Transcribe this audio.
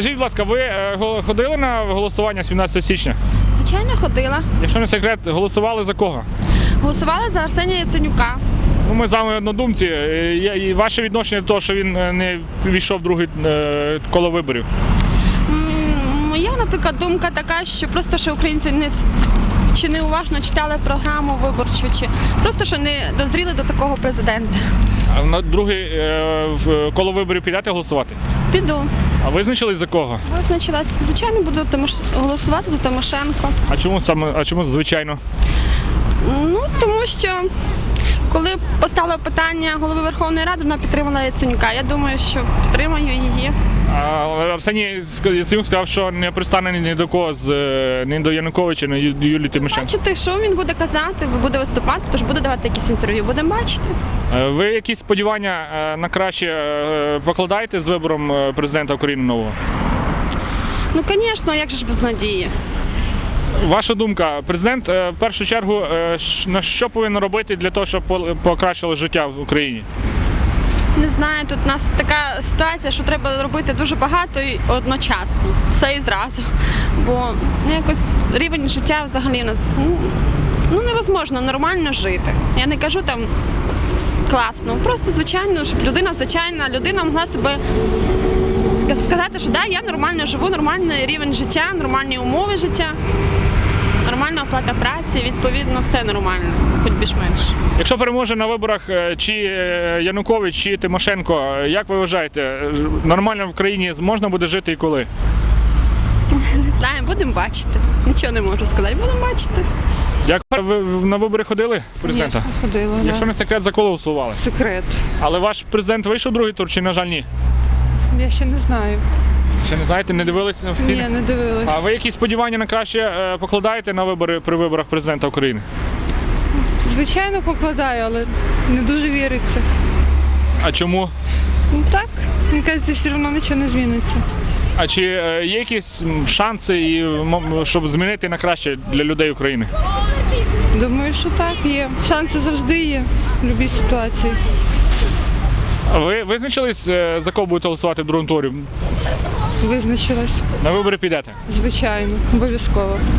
Скажіть, будь ласка, ви е, ходили на голосування 17 січня? Звичайно, ходила. Якщо не секрет, голосували за кого? Голосувала за Арсенія Яценюка. Ну, ми з вами однодумці. Е, і Ваше відношення до того, що він е, не війшов в друге коло виборів. Моя, наприклад, думка така, що просто що українці не чи не уважно читали програму виборчу, чи просто що не дозріли до такого президента. А на другий е, в коло виборів підете голосувати? Піду. А визначились за кого? Визначилась. Звичайно, буду Тимош... голосувати за Тимошенко. А чому саме? А чому звичайно? Ну тому що коли поставила питання голови Верховної Ради, вона підтримала Яценюка. Я думаю, що підтримаю її. Арсеній Яценюк сказав, що не пристане ні до кого з е, ні до Януковича, ні до Юлії Тимошенко. Бачите, що він буде казати, буде виступати, тож буде давати якісь інтерв'ю. Будемо бачити. Е, Ви якісь сподівання е, на краще покладаєте з вибором президента України нового? Ну, звісно, як же ж без надії? Ваша думка, президент в першу чергу на що повинен робити для того, щоб покращило життя в Україні? Не знаю, тут у нас така ситуація, що треба робити дуже багато і одночасно, все і зразу. Бо ну, якось рівень життя взагалі у нас ну, ну невозможно нормально жити. Я не кажу там класно, просто звичайно, щоб людина звичайна, людина могла себе сказати, що да, я нормально живу, нормальний рівень життя, нормальні умови життя, нормальна оплата праці, відповідно, все нормально, хоч більш-менш. Якщо переможе на виборах е, чи е, Янукович, чи Тимошенко, як ви вважаєте, нормально в країні можна буде жити і коли? Не знаю, будемо бачити. Нічого не можу сказати, будемо бачити. Як ви на вибори ходили президента? Звісно, ходила. Якщо да. не секрет, за кого голосували? Секрет. Але ваш президент вийшов другий тур, чи на жаль ні? Я ще не знаю. Ще не знаєте, не дивилися офіційно? Ні, не дивилась. А ви якісь сподівання на краще е, покладаєте на вибори при виборах президента України? Звичайно, покладаю, але не дуже віриться. А чому? Ну так, мені кажеться, все одно нічого не зміниться. А чи е, є якісь шанси, і, щоб змінити на краще для людей України? Думаю, що так є. Шанси завжди є в будь-якій ситуації. Ви визначились, е, за кого будете голосувати в другому турі? Визначилась. На вибори підете? Звичайно, обов'язково.